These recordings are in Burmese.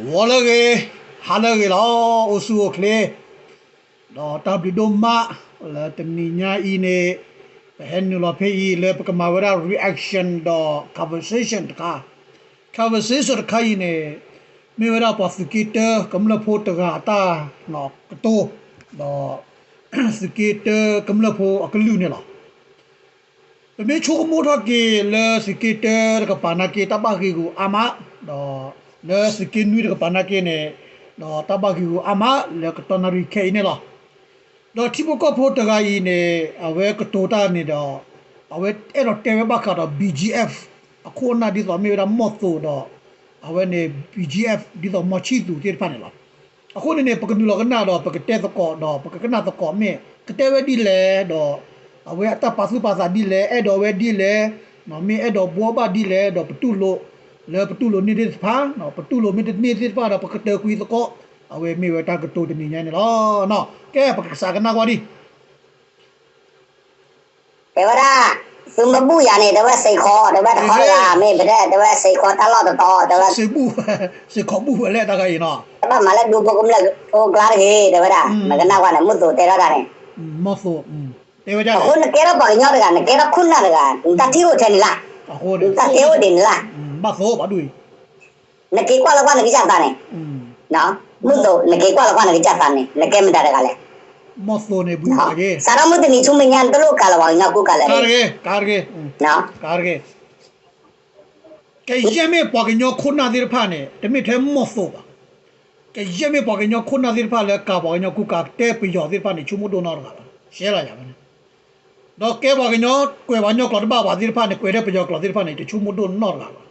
ဝါလကေဟာလကေလောအဆူကလေတော့တဘီဒိုမာလာတမီညာအီနေဟန်နူလာဖေးလေပကမာဝရာ reaction တော့ conversation တကာ conversation တခိုင်းနေမေဝရာပတ်စကီတာကမ္လဖို့တကာတာနော်ကတိုတော့စကီတာကမ္လဖို့အကလူနေလားမေချိုမိုထကေလေစကီတာကပနာကေတဘာကီကိုအမတော့ လေစကီနွီကပနာကေနေတော့တဘာကီကိုအမလေကတနရီခေနေလားတော့တိဘကဖို့တကားဤနေအဝဲကတိုတာနေတော့အဝဲအဲ့တော့တေဝဘကတော့ BGF အခုနာဒီတော့မေရာမော့တိုတော့အဝဲနေ BGF ဒီတော့မချီတူတိဖာနေလားအခုနေနေပကနူလကနာတော့ပကတဲ့တော့တော့ပကကနာတော့မေကတဲ့ဝဲဒီလေတော့အဝဲအတပါစုပါစာဒီလေအဲ့တော့ဝဲဒီလေနော်မေအဲ့တော့ဘောပါဒီလေတော့ပတူလို့ လေပတူလို့နေဒီဖာနော်ပတူလို့မေနေဒီဖာတော့ပကတဲ့ကွီတော့အဝဲမေဝဲတာကတိုတနေညနေလားနော်ကဲပကစားကနာကွာဒီတေဝရသူမပူရနေတဝက်စိတ်ခေါ်တဝက်ခေါ်လာမေဗတဲ့တဝက်စိတ်ခေါ်တလောက်တော့တဝက်စေဘူးစေခေါ်ဘူးလေတာကရင်နော်တပတ်မလည်းဒူပကုမလည်းဟိုကလာခေတဝရမကနာကလည်းမွတ်တူတေရတာနေမော့ဆိုတေဝကြအခုနကေရပါညောတကနကေရခုနတကတတိကိုထဲနေလားအခုတတေကိုတင်လား မဆိုဘာဒူနကေကွာလောက်ကနေကြတာနေอืมနော်မွတ်တူနကေကွာလောက်ကနေကြတာနေနကေမတရကလည်းမော့ဆိုနေဘူးကာကေစာရမတနီချုံမညာတလို့ကလာပါညောက်ကုကလည်းကာကေကာကေနော်ကာကေကဲရမေပွားကညောခုနာဒီဖာနေတမိထဲမော့ဆိုပါကဲရမေပွားကညောခုနာဒီဖာလေကာပွားညောကုကတဲပယောဒီဖာနေချုံမဒိုနာရကပါရှဲလာရပါနေတော့ကဲပွားကညောကွယ်ပါညောကလဘပါဒီဖာနေကွယ်တဲ့ပယောကလဒီဖာနေချုံမဒိုနာရကပါ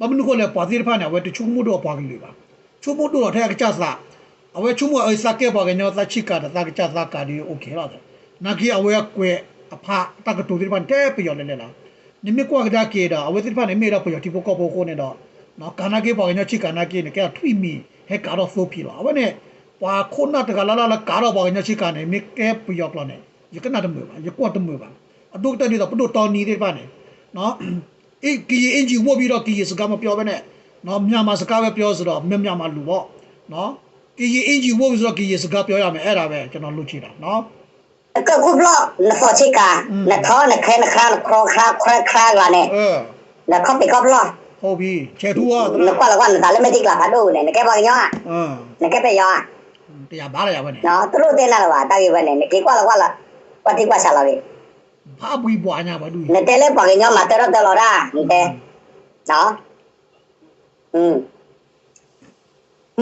ဘာမနုကိုလေပွားဒီဖာနေဝဲချုံမဒိုပွားကလေးပါချုံမဒိုထဲကကြစားအဝဲချုံမအစကေပွားကညောသချိကတာသကကြစားကာဒီโอเคလားနာကီအဝဲကွယ်အဖတကတူဒီဖာတဲပယောလေလေလား နိမကွာကဒါကေဒါအဝဲတိဖာနေမေတော့ပြောတီပိုကောပိုကိုနေတော့နော်ကာနာကေပေါ်ညချီကာနာကေနေကဲထွိမီဟဲကာတော့ဆိုပြီလားအဝဲနေပွာခုနာတကလာလာလာကာတော့ပေါ်ညချီကာနေမေကဲပြောကလနေယကနာတမေပါယကွတ်တမေပါအဒုတ်တနေတော့ပဒုတော်နီတဲ့ပါနေနော် အေးကီအင်ဂျီဝပြီးတော့ကီစကားမပြောဘဲနဲ့နော်မြန်မာစကားပဲပြောဆိုတော့မြမြန်မာလူပေါ့နော်ကီအင်ဂျီဝပြီးဆိုတော့ကီစကားပြောရမယ်အဲ့ဒါပဲကျွန်တော်လုပ်ချင်တာနော် ကကုဘလနဖောချီကာနထောနခဲနခါနခရခါခရခါလာနေ เออ နခေါပိကဘလ ဟုတ်ပြီချေထူอ่ะ နကွာလကွာနဒါလည်းမတိကလာပါတော့နေနကဲပါညော အင်း နကဲပဲယော တရားဘားရရပါနဲ့ နော်သူတို့တင်လာတော့တာကြီးပဲနေနကေကွာလကွာလာပတိကွာဆလာလေ ဘာပွီးပွားညာဘာဒူ နတဲလေပါညောမတဲတော့တဲလော်ရာနတဲနော်อืมမုသောပါမတရတလောတာနေတမေပါကညောပါအမေလနာအမေလပေယောမုသော ဆိုတော့ habui buahnya badu nete le panginya matero telora nete no hmm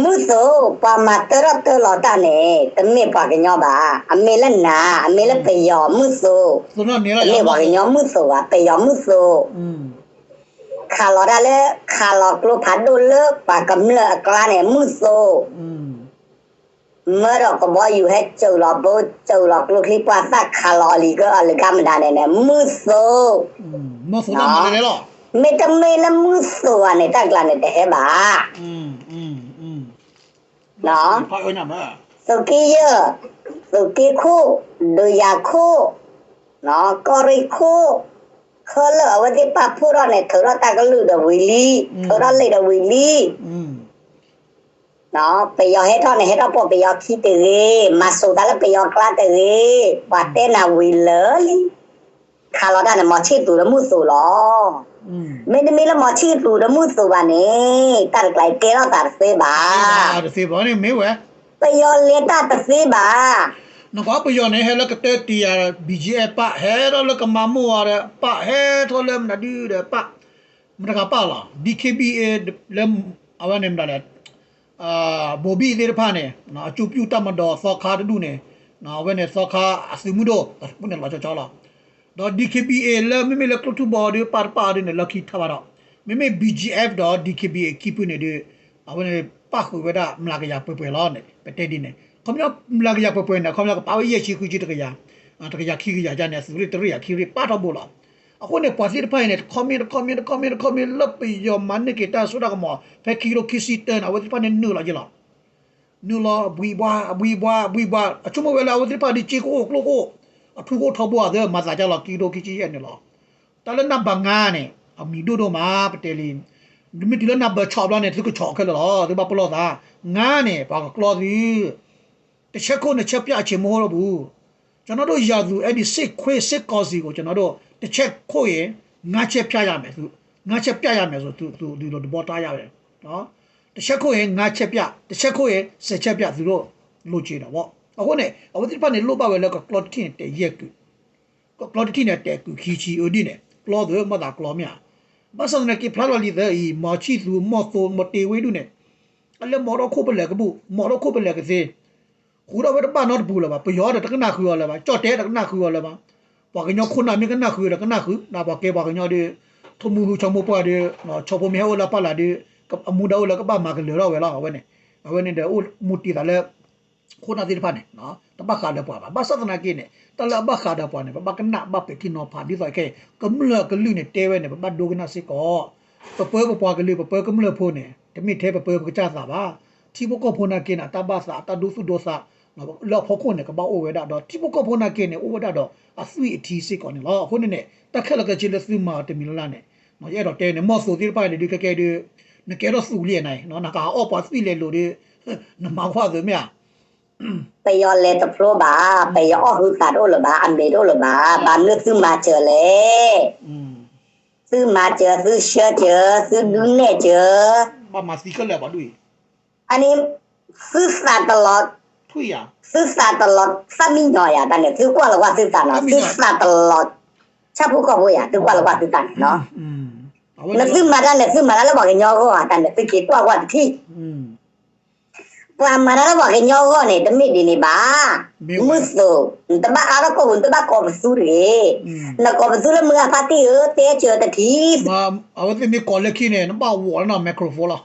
muso pa matero telora ne temme panginya ba amela na amela peyo muso sono ne la le panginya muso wa peyo muso hmm คาร์ลอได้เลยคาร์ลอกลูพัดดูเลิกปากกำเลิกกลาเนี่ยมุโซอืม मरकबयु है चौलबो चौलक लोखली पासा खालली ग अलगा मदाने ने मुसो मुसो ना मने लो मेटा मेला मुसो आने तगला ने दे बा हम्म हम्म हम्म ना पायो ना मा सुकी यो सुकी खो दुया खो ना करी खो เขาเลือว่าที่ปับผู้รอดเนี่ยเธอรอตาก็ลือดวิลี่เธอรอดเลยดวิลี่ no peyo heto ne heto po peyo ki te ge maso da la peyo kla te ge wa te na wi le li kha lo da ne mo chi tu mu so lo me ne me lo mo chi tu mu so ba ne ta ra klai te lo ta ra se ba ta se ba ne me wa peyo le ta ta se ba นกอปยอนเฮลกเตตียาบีจีเอปะเฮรลกมามัวเรปะเฮทอเลมนาดีเดปะมันกปะล่ะ DKBA เลมอวานิมดาเด အာဘောဘီဒီရဖာနေနော်အချူပြူတမတော်စောခါတူနေနော်ဝဲနေစောခါအစီမှုတော့ဘုန်လာချောချောလာတော့ DKBA လဲမိမိလဲကလတူဘော်ဒီပါပါဒီနဲ့ lucky ထားပါတော့မိမိ BGF တော့ DKBA keep နေတဲ့အဝင်ပါခုဝဒမလာကရပွဲပွဲလောနေပတဲဒီနေခမရမလာကရပွဲပွဲနေခမရကပါဝရဲ့ချီခုချီတကရတကရခီကရကြနေစရီတရီခီရီပါတော့ဘောလား အခုနေပွားစီဖိုင်နေ comment comment comment comment လပ်ပြီးရမန်နေကတာဆိုတော့ကမဖက်ခီရိုခီစီတန်အဝတိပါနေနူလာကြလားနူလာဘွီဘွာဘွီဘွာဘွီဘွာအချုံမဝဲလာအဝတိပါဒီချီကိုကလိုကိုအထူးကိုထောက်ပေါ်တဲ့မစာကြလာကီတိုကီချီရဲ့နော်တလနဘငါနဲ့အမီဒိုဒိုမာပတဲလီဒီမီဒီလနာဘချောဘလာနဲ့သူကချောခဲလောဒီဘပလောသာငါနဲ့ဘာကလောဒီတချက်ကိုနှစ်ချက်ပြချင်မဟုတ်ဘူးကျွန်တော်တို့ရာသူအဲ့ဒီစစ်ခွေးစစ်ကောစီကိုကျွန်တော်တို့ တစ်ချက်ခို့ရင်ငါချက်ပြရမယ်သူငါချက်ပြရမယ်ဆိုသူသူဒီလိုဘောသားရတယ်နော်တစ်ချက်ခို့ရင်ငါချက်ပြတစ်ချက်ခို့ရင်စက်ချက်ပြသူတို့လိုချင်တော့ဗောအခုနဲ့အခုဒီပတ်နေလို့ပါပဲလောကကလော့တင်တဲ့ရက်ကူကလော့တင်တဲ့တဲ့ကူခီချီအိုဒီနဲ့ကလော့တွေမတာကလော့မြဘာစံနေကိဖလာလီတဲ့ဤမချီသူမော့တိုမတေဝေဒုနဲ့အလဲမော်ရခုပလဲကဘူးမော်ရခုပလဲကစေခူရဝတ်ပါနော်ဘူးလာပါပယောတဲ့တကနာခူရလာပါကြော့တဲ့တကနာခူရလာပါ ပါကညခုနာမီကနာခူရကနာခူနာပါကေပါကညဒီထမှုလူချမပွားတဲ့နော်ချောပမဲဝလာပါလာတဲ့အမှုတော်လကပါမကလေရောဝဲလာဝဲနေဝဲနေတဲ့ဦးမူတီတာလဲခုနာတိဖာနေနော်တပတ်ခါတဲ့ပွားပါဘာသဒနာကိနေတလဘခါတဲ့ပွားနေဘာကနာဘပေကိနောဖာဒီဆိုကေကမလကလူနေတဲဝဲနေဘာဒိုကနာစစ်ကောပပွဲပပွားကလေးပပွဲကမလဖို့နေတမိသေးပပွဲကကြသာပါတိဘကောဖုနာကိနာတဘသာတဒုစုဒိုစာနော် လောဖို့ခုနေကဘာအိုဝဲတာတော့တိဘကောဖုနာကိနေအိုဝဲတာတော့အဆွေအထီစစ်ကောနေလောခုနေနေတက်ခက်လကချီလစုမာတမီလာနေနော်ရဲ့တော့တဲနေမော့ဆိုဒီပိုင်ဒီကကဲဒီနကဲတော့စုလျက်နိုင်နော်နကာအော့ပါစီလေလို့ဒီနမခွာသမြ ไปยอเลตโปรบาไปยอฮือตาโดลบาอันเบโดลบาบานึกซื้อมาเจอเลย อืม ซื้อมาเจ Tuya. Sista telot saminyo ya tanda tu kuala wa sista no. Sista telot. Chapu ko boya tu kuala wa sista no. လက်စမရလက်စမရလောက်ပါကညောကောတာလက်စကေတော့ဝတ်တိอืม Pamara wa ke nyogo ne demi di ni ba. Musto. Tebak ala ko bun tebak ko besure. Na ko besure mga pati e te chyo ta thi. Ma awati mi ko lekhi ne na ba wo na microphone la.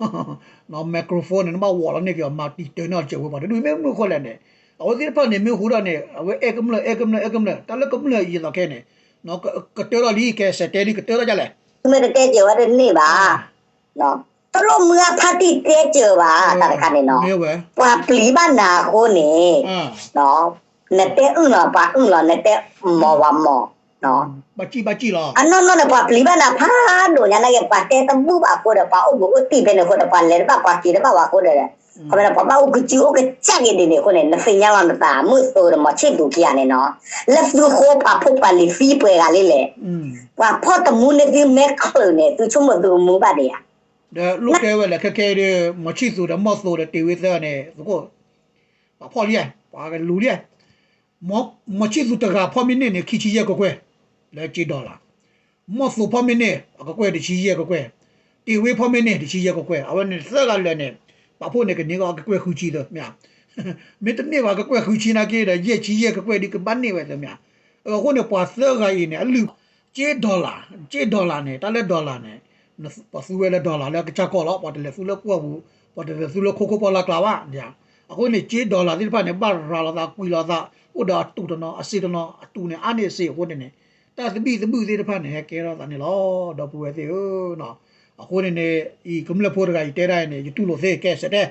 Na microphone ne na ba wo la ne ke ma ti te na che wo ba. Du me mu ko la ne. Awati pa ne mi hu ra ne. Awe ekam la ekam la ekam la. Ta la kam la yi la ke ne. Na ka te ra li ke se te li ke te ra ja le. Tu me te che wa de ni ba. No. တော့เมื่อพัดที่เจ๊เจอว่าแต่กันเนาะว่าปลีบ้านนาโคนี่เนาะနတဲ့ဥလာပါဥလာနတဲ့မောဝမောနော်ဘာကြည့်ဘာကြည့်လားအနော်နော်ဘာပလီဘနာဖာတို့ညာနေပါတဲ့တမှုပါကိုတော့ပါအုပ်ကိုတိပဲနဲ့ကိုတော့ပါလဲပါပါကြည့်တော့ပါကိုတော့ခမရပပအုပ်ကကြည့်အုပ်ကချက်ရနေနေကိုနဲ့လဖင်ရလာမတာမှုဆိုတော့မချစ်သူကြရနေနော်လက်သူကိုပါဖုတ်ပါလီဖီပွဲကလေးလေဘာဖို့တမှုနေဒီမက်ခလို့နေသူချုံမသူမူပါတယ် ဒါလုတ်တဲ့ဝဲလက်ခက်ခဲတဲ့မချစ်ဆိုတဲ့မော့ဆိုတဲ့တေဝေသနဲ့သကောဘာဖော်ရပါကလူရမော့မချစ်သူတကဖော်မင်းနဲ့ခီချီရကကွဲလက်ချီဒေါ်လာမော့ဆိုဖော်မင်းနဲ့အကကွဲတချီရကကွဲတေဝေဖော်မင်းနဲ့တချီရကကွဲအဝနဲ့ဆက်ကလည်းနဲ့ဘာဖို့နဲ့ကနေကကကွဲခူချီတော့မြမေတ္တနေပါကကွဲခူချီနာကေတဲ့ရဲ့ချီရကကွဲဒီကပန်းနေပဲတော့မြအခုနဲ့ပွာဆက်ကရင်းနဲ့အလူချီဒေါ်လာချီဒေါ်လာနဲ့တလက်ဒေါ်လာနဲ့ na pa suwe le dollar le cha ko lo pa de le su le kwa bu pa de le su le ko ko pa la kla wa ya a ko ni chi dollar ti pa ne ba ra la da kwi la da o da tu de no a si de no a tu ne a ne se ho ne ne ta ti bi ti bu ti de pa ne ke ro da ne lo do pu we ti o no a ko ne ne i kum le pho de ga i te da ne yu tu lo se ke se de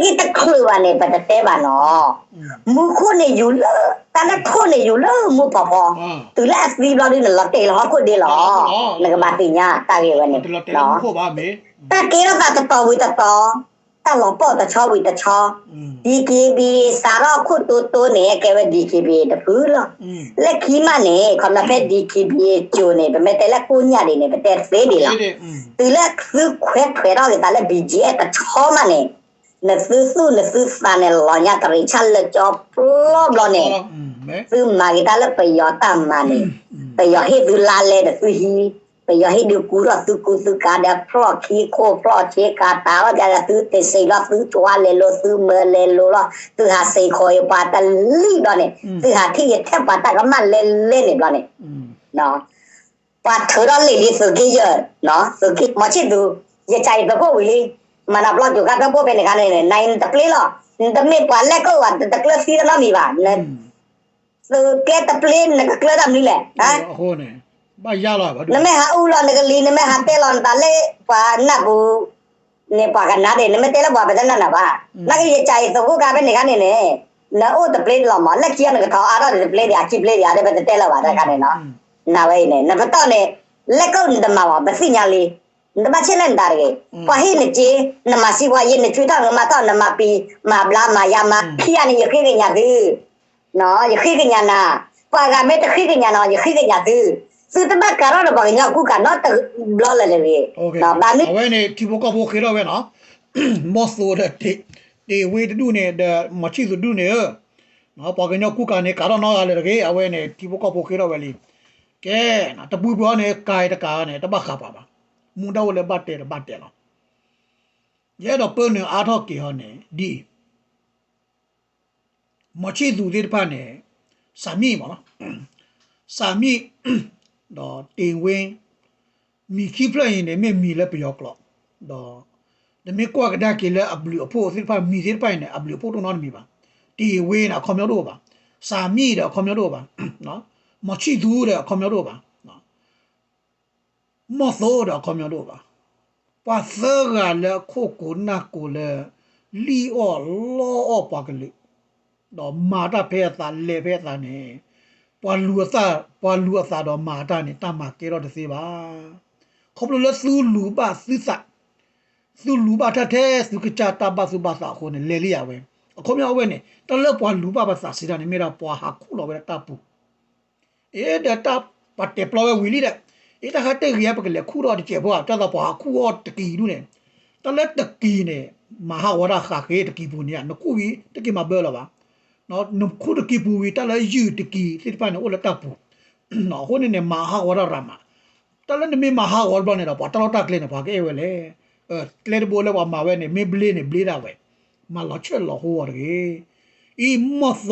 นี่ตะคุยวันนี้ปะเตะบานอมูคนนี่อยู่เลตาละคนนี่อยู่เลมูปอปอตือละสีบลอดิน่ะละเตะละคนดีหรอแล้วก็มาติญาตาเกวันนี้เนาะตาเกแล้วตาตะตอวิตะตอตาหลอปอตะชอวิตะชอ DKB สารอคุตุตุเนี่ยแกว่า DKB ตะพื้นหรอและขี้มาเนี่ยคำละเฟ DKB จูเนี่ยเป็นแต่ละกูญาดิเนี่ยเป็นแต่เสดีหรอตือละคือแควะแควะเราแต่ละ BGS ตะชอมาเนี่ย တလည်းပယောတမနဲ့ပယောဟေဒူလာလေတသူဟီပယောဟေဒူကူရသူကူသူကာဒဖလောခီခိုဖလောချေကာတာရကြသူတေစေလသူတွာလေလို့သူမလေလို့လားသူဟာစေခေါ်ရပါတလီတော့နဲ့သူဟာထိရထက်ပါတကမလဲလဲနေတော့နဲ့ mm နော်ပါထရလေးလေးဆိုကြည့်ရနော်ဆိုကြည့်မချစ်သူရချိုင်တော့ဝီမနာဘလော့ကြကတော့ပဲနေက နေနိုင်တပလေးလောတမေပါလက်ကောတကလစီရလာမီပါနဲဆိုကဲတပလေးနကကလဒမ်နီလေဟာ ho ne ba ya la ba နမေဟာဦးလောနကလီနမေဟာတဲလောတလေပါနဘူးနေပါကနာတယ်နမေတဲလောပါပဒနာနာပါနကရချိုင်သဘုကပဲနေကနေနေနော်တပလေးလောမလက်ကြီးနကထောအားရတဲ့ပလေးရအချိပလေးရတယ်ပဲတဲလောပါတဲ့ကနေနော်နာဝဲနေနဘတော့နေလက်ကုတ်တမပါမစိညာလေး namachelendare kwa hili je namasiwa ye ne chuta ngama ta namapi ma bla ma ya ma khia ni ye khige nya de no ye khige nya na pa ga me te khige nya no ye khige nya de su te ba karo no ba nya ku ka no te bla le le ye no ba ni awe ne ti bo ka bo khira we na mo so de te te we de du ne de ma chi du ne no pa ga nya ku ka ne karo no ga le ge awe ne ti bo ka bo khira we li ke na ta bu bo ne kai ta ka ne ta ba kha pa ba ရလေကေအဝဲနေတီဘောကဘောခေတော့ပဲလီကဲနော်တပူပြောနေကာယတကာနဲ့တပတ်ခါပါပါမူတော့လေဘတ်တယ်ဘတ်တယ်နော်ရဲတော့ပနေအားတော့ကေဟောနေဒီမချီဒူတဲ့ပါနေစာမီမနော်စာမီတော့တင်ဝင်း mi ki pla yin ne me mi le pyo klo do de me kwa ga da ke le ablu pho si pa mi si pa ne ablu pho to no mi ba ti we na khom yo do ba sa mi de khom yo do ba no mo chi du de khom yo do ba no mo so de khom yo do ba pa se ga le kho ko na ko le li o lo o pa ke le do ma ta phe ta le phe ta ne ပွာလူအစပွာလူအစတော့မာတာနဲ့တမကေတော့တစေပါခေါပလိုလဆူလူပါစစ်စဆူလူပါတတဲ့စုကချတာပါစုပါစာခုနဲ့လေလီရဝဲအခုမြောက်ဝဲနဲ့တလဲပွာလူပါပါစာစီတာနဲ့မေရာပွာဟာခုလောပဲတပ်ပူအေးဒတာပတ်တေပလောဝီလီတဲ့ อีตาคาเตเวียปกเลยคู่รอดเจ็บว่าตาตาปาคู่ออดตะกีดูเนี่ยตะเล็ดตะกีเนี่ยมหาวราคาเคตะกีปูเนี่ยนกูวีตะกีมาเบลละวะเนาะนคู่ตะกีปูวีตะเลยยืตะกีสิปานโอละตะปูเนาะคนเนี่ยมหาวรารามะตะเล็ดมีมหาวรบเนี่ยปะตะลอตะกเลยนะบาเกเอเวเลเออเลดโบเลวามาเวเนี่ยเมบลีเนี่ยบลีดาเวมาลอเชลอหัวเรอีมอโซ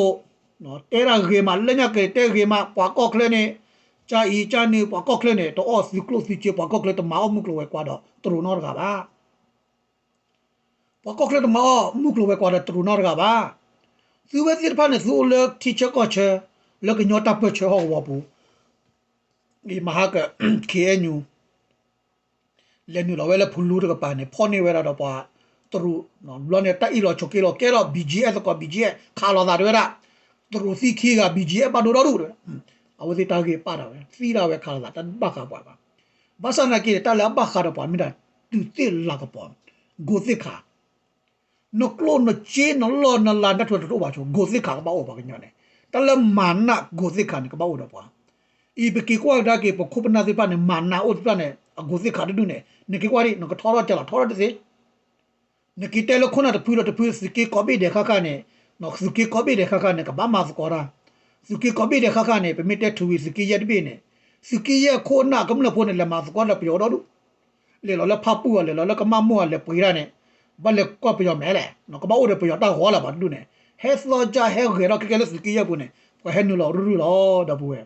เนาะเตราเกมาเลญะเกเตเกมาปากอกเลยเนี่ย က KNU လဲနူလောဝဲလဖူလူတကပါနေဖောနေဝဲတော့ပါသူနော်လောနေတိုက်လောချိုကေလောကဲလော BGS က BGS ခါလောသာတွေရသူစီခီက BGS ပါတော့တော့အဝစီတာကေပါတော့စီတာဝဲခါလောသာတဘခါပါပါဘာစနာကေတလာဘခါတော့ပါမိတာသူတိလာကပေါ်ဂိုသိခါ no awazitagi klo no che no lo no la da to to ba cho go se kha ba o ba nya ne ta la mana go se kha ni ka ba o da pa i be ki kwa da ki po khu na se pa ne mana o pa ne go se kha du ne ne ki kwa ri no ka thora cha la thora de se ne ki te lo khona to pu lo to pu se ki ko bi de kha ka ne no su ki ko bi de kha ka ne ka ba ma ko ra su ki ko bi de kha kha ne pe mi te thu wi su ki ye de bi ne su ki ye kho na ka mla pho ne le ma su ko la pyo do du le lo la pha pu le lo la ka ma mo le pui ra ne ဘာလဲကော့ပြောမဲလေနော်ကပောက်ရပြောတာဟောလာပါလူနေဟဲသောကြဟဲခေတော့ကကလေးစကီရပုန်နေကဟဲနူလောရူရူလောတပူရဲ့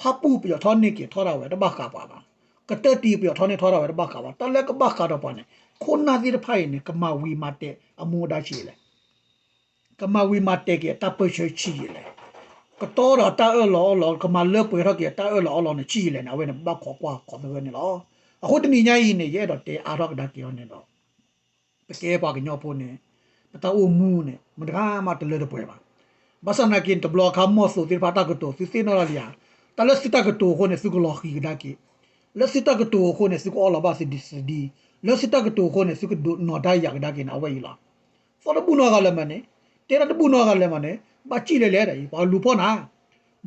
ဖပူပြောထောနေကေထောတာဝဲတဘခါပါပါကတတီပြောထောနေထောတာဝဲတဘခါပါတလဲကဘခါတော့ပါနေခုနာစီတဖိုင်နေကမဝီမတဲ့အမိုးတာချီလေကမဝီမတဲ့ ကေတပ်ပချချီလေကတော့တာအလောလောကမလဲပွေရကေတာအလောလောနေချီလေနာဝဲနေဘခေါ်ကွာခေါ်တယ်နေလောအခုတနီညာကြီးနေရဲ့တော့တေအာရော့ဒါကေောနေတော့ပကဲပါကညောဖို့နေပတာအမှုနေမတကားမတလဲတဲ့ပွဲပါဘာစနာကင်တဘလခမောဆိုတိပါတာကတိုစီစီနော်လျာတလစတာကတိုခုနေစုကလောခီဒါကီလက်စတာကတိုခုနေစုကအော်လာဘာစီဒီစီဒီလက်စတာကတိုခုနေစုကနော်ဒါယာကဒါကီနာဝဲလာဖော်ဒဘူနော်ကလည်းမနေတေရတဘူနော်ကလည်းမနေ ဘာချီလေလေတယ်ဘာလူဖောနာ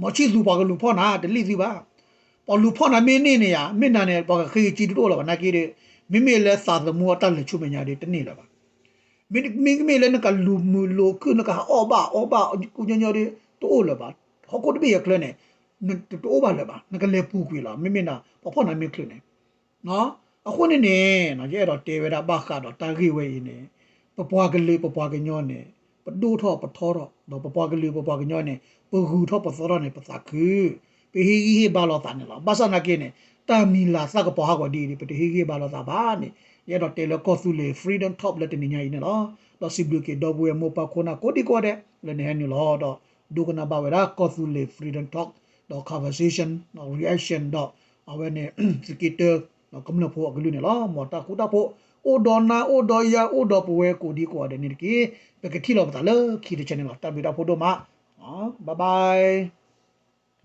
မချီလူဘာကလူဖောနာတလိစီပါဘာလူဖောနာမင်းနေနေရမင်းနာနေဘာခေချီတို့လောကနာကီတဲ့မိမိလဲစာသမူအတက်လက်ချုမညာတွေတနေ့လာပါမိမိမိလဲနကလူမူလိုခုနကအောဘာအောဘာကုညညတွေတိုးလာပါဟောကုတ်ဘေးကလနဲ့တိုးပါလာပါနကလေပူကွေလာမိမိနာပဖောနာမိကလနဲ့နော်အခုနေနေနော်ရဲ့တော့တေဝရဘခါတော့တာဂိဝဲနေပပွားကလေးပပွားကညောနေ ပဒိုထောပထောတော့တော့ပပွားကလေးပပွားကညောနေပဂူထောပစောရနေပစကူပေဟီဟီဘာလောတန်နေလားဘာစနာကေနေတာမီလာစကပေါ်ဟာကဒီဒီပတေဟီကေဘာလောတာဘာနေရတော့တေလကောဆူလေ freedom top လက်တင်ညာရင်နော်တော့စီဘလကေတော့ဘွေမောပါခိုနာကိုဒီကိုတဲ့လည်းနေဟန်လောတော့ဒုကနာဘာဝရာကောဆူလေ freedom talk တော့ conversation တော့ reaction တော့အဝဲနေစကီတာတော့ကမ္လဖို့အကလူနေလားမော်တာကူတာဖို့ အိုဒေါ်နာအိုဒေါ်ယာအိုဒေါ်ပွဲကိုဒီကိုတဲ့နေကေပကတိလောပတာလခီတဲ့ channel တော့တပ်ပြီးတော့ဖို့တော့မှာဟာ bye bye